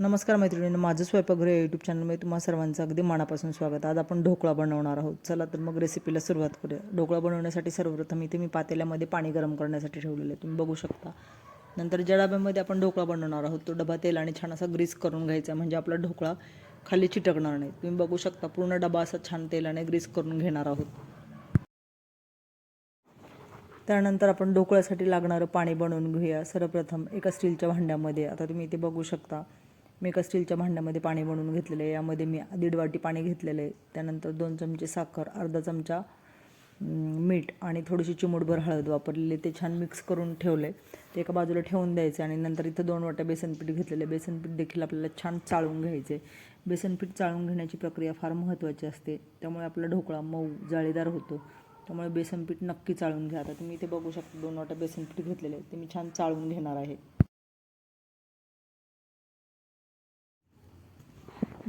नमस्कार मैत्रिणींनो माझं स्वयंपाकगृह यूट्यूब चॅनलमध्ये तुम्हा सर्वांचं अगदी मनापासून स्वागत. आज आपण ढोकळा बनवणार आहोत. चला तर मग रेसिपीला सुरुवात करूया. ढोकळा बनवण्यासाठी सर्वप्रथम इथे मी पातेल्यामध्ये पाणी गरम करण्यासाठी ठेवलेलं आहे. तुम्ही बघू शकता. नंतर ज्या डब्यामध्ये आपण ढोकळा बनवणार आहोत. तो डबा तेलाने छान असा ग्रीस करून घ्यायचा म्हणजे आपला ढोकळा खाली चिटकणार नाही. तुम्ही बघू शकता पूर्ण डबा असा छान तेलाने ग्रीस करून घेणार आहोत. त्यानंतर आपण ढोकळ्यासाठी लागणारं पाणी बनवून घेऊया. सर्वप्रथम एका स्टीलच्या भांड्यामध्ये. आता तुम्ही इथे बघू शकता. मी एका स्टीलच्या भांड्यामध्ये पाणी बनवून घेतलेलं आहे. यामध्ये मी दीड वाटी पाणी घेतलेलं आहे. त्यानंतर दोन चमचे साखर अर्धा चमचा मीठ आणि थोडीशी चिमूटभर हळद वापरलेली ते छान मिक्स करून ठेवले ते एका बाजूला ठेवून द्यायचे आणि नंतर इथं दोन वाट्या बेसन पीठ बेसनपीठ बेसन पीठ देखील आपल्याला छान चाळून घ्यायचे बेसन पीठ चाळून घेण्याची प्रक्रिया फार महत्त्वाची असते. त्यामुळे आपला ढोकळा मऊ जाळीदार होतो. त्यामुळे बेसन पीठ नक्की चाळून घ्या. आता तुम्ही इथे बघू शकता दोन वाट्या बेसन पीठ घेतलेले ते मी छान चाळून घेणार आहे.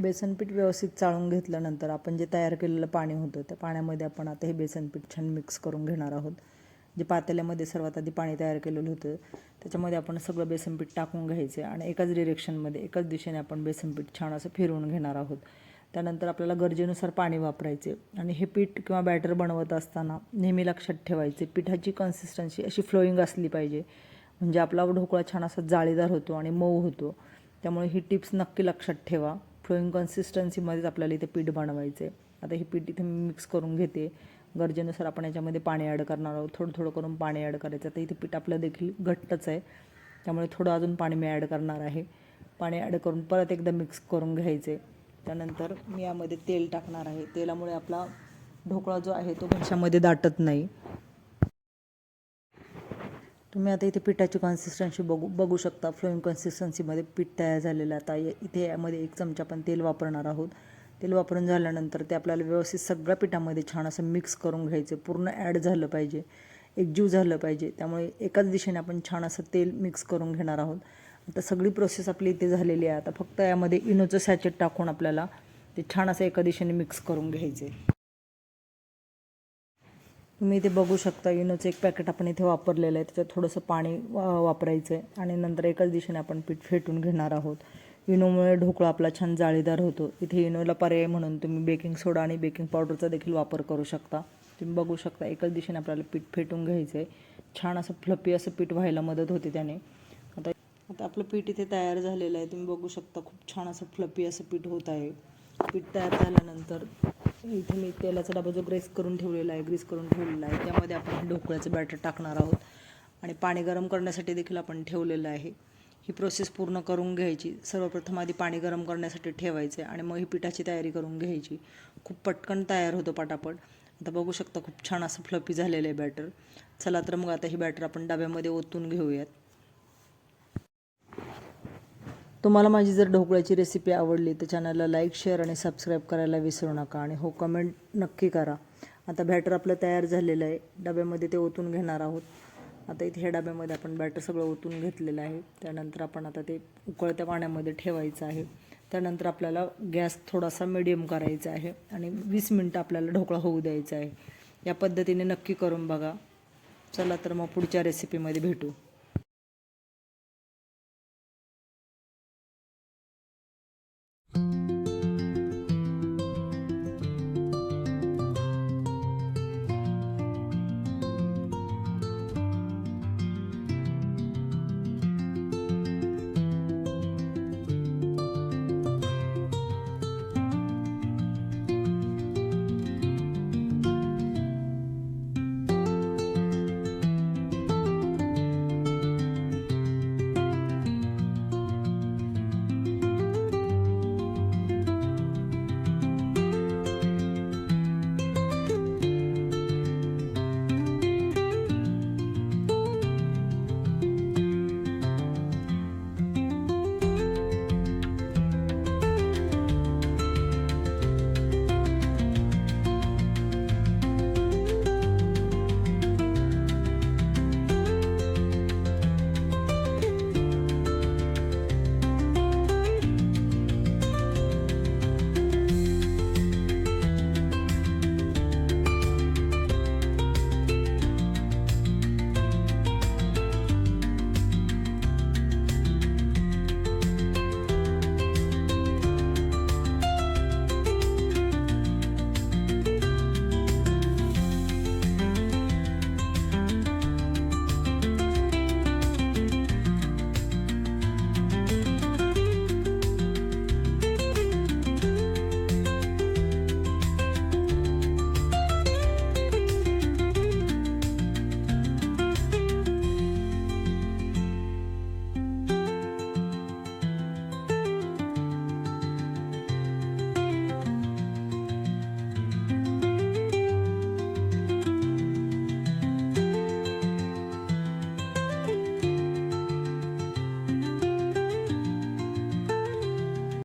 बेसनपीठ व्यवस्थित चाळून घेतल्यानंतर आपण जे तयार केलेलं पाणी होतं त्या पाण्यामध्ये आपण आता हे बेसनपीठ छान मिक्स करून घेणार आहोत. जे पातेल्यामध्ये सर्वात आधी पाणी तयार केलेलं होतं त्याच्यामध्ये आपण सगळं बेसनपीठ टाकून घ्यायचे आणि एकाच डिरेक्शनमध्ये एकाच दिशेने आपण बेसनपीठ छान असं फिरवून घेणार आहोत. त्यानंतर आपल्याला गरजेनुसार पाणी वापरायचे आणि हे पीठ किंवा बॅटर बनवत असताना नेहमी लक्षात ठेवायचे पिठाची कन्सिस्टन्सी अशी फ्लोईंग असली पाहिजे. म्हणजे आपला ढोकळा छान असा जाळीदार होतो आणि मऊ होतो. त्यामुळे ही टिप्स नक्की लक्षात ठेवा. फ्लोईंग कन्सिस्टन्सीमध्येच आपल्याला इथे पीठ बनवायचे आता हे पीठ इथे मी मिक्स करून घेते. गरजेनुसार आपण याच्यामध्ये पाणी ॲड करणार आहोत. थोडं थोडं करून पाणी ॲड करायचं. आता इथे पीठ आपलं देखील घट्टच आहे. त्यामुळे थोडं अजून पाणी मी ॲड करणार आहे. पाणी ॲड करून परत एकदा मिक्स करून घ्यायचे त्यानंतर मी यामध्ये तेल टाकणार आहे. तेलामुळे आपला ढोकळा जो आहे तो घशामध्ये दाटत नाही. तुम्ही आता इथे पिठाची कन्सिस्टन्सी बघू बघू शकता. फ्लोईंग कन्सिस्टन्सीमध्ये पीठ तयार झालेलं आता इथे यामध्ये एक चमचा आपण तेल वापरणार आहोत. तेल वापरून झाल्यानंतर ते आपल्याला व्यवस्थित सगळ्या पिठामध्ये छान असं मिक्स करून घ्यायचं. पूर्ण ॲड झालं पाहिजे. एकजीव झालं पाहिजे. त्यामुळे एकाच दिशेने आपण छान असं तेल मिक्स करून घेणार आहोत. आता सगळी प्रोसेस आपली इथे झालेली आहे. आता फक्त यामध्ये इनोचं सॅचेट टाकून आपल्याला ते छान असं एका दिशेने मिक्स करून घ्यायचे. तुम्ही इथे बघू शकता. इनोचं एक पॅकेट आपण इथे वापरलेलं आहे. त्याच्यात थोडंसं पाणी वा- वापरायचं आहे आणि नंतर एकाच दिशेने आपण पीठ फेटून घेणार आहोत. इनोमुळे ढोकळा आपला छान जाळीदार होतो. इथे इनोला पर्याय म्हणून तुम्ही बेकिंग सोडा आणि बेकिंग पावडरचा देखील वापर करू शकता. तुम्ही बघू शकता एकाच दिशेने आपल्याला पीठ फेटून घ्यायचं आहे छान असं फ्लपी असं पीठ व्हायला मदत होते त्याने. आता आता आपलं पीठ इथे तयार झालेलं आहे. तुम्ही बघू शकता खूप छान असं फ्लपी असं पीठ होत आहे. पीठ तयार झाल्यानंतर इथे मी तेलाचा डबा जो ग्रेस करून ठेवलेला आहे ग्रीस करून ठेवलेला आहे त्यामध्ये आपण ढोकळ्याचं बॅटर टाकणार आहोत. आणि पाणी गरम करण्यासाठी देखील आपण ठेवलेलं आहे. ही प्रोसेस पूर्ण करून घ्यायची. सर्वप्रथम आधी पाणी गरम करण्यासाठी ठेवायचे आणि मग ही पिठाची तयारी करून घ्यायची. खूप पटकन तयार होतो पटापट. आता बघू शकता खूप छान असं फ्लपी झालेलं आहे बॅटर चला तर मग आता ही बॅटर आपण डब्यामध्ये ओतून घेऊयात. तुम्हाला माझी जर ढोकळ्याची रेसिपी आवडली तर चॅनलला लाईक शेअर आणि सबस्क्राईब करायला विसरू नका. आणि हो कमेंट नक्की करा. आता बॅटर आपलं तयार झालेलं आहे. डब्यामध्ये ते ओतून घेणार आहोत. आता इथे ह्या डब्यामध्ये आपण बॅटर सगळं ओतून घेतलेलं आहे. त्यानंतर आपण आता ते उकळत्या पाण्यामध्ये ठेवायचं आहे. त्यानंतर आपल्याला गॅस थोडासा मिडियम करायचा आहे. आणि वीस मिनटं आपल्याला ढोकळा होऊ द्यायचा आहे. या पद्धतीने नक्की करून बघा. चला तर मग पुढच्या रेसिपीमध्ये भेटू.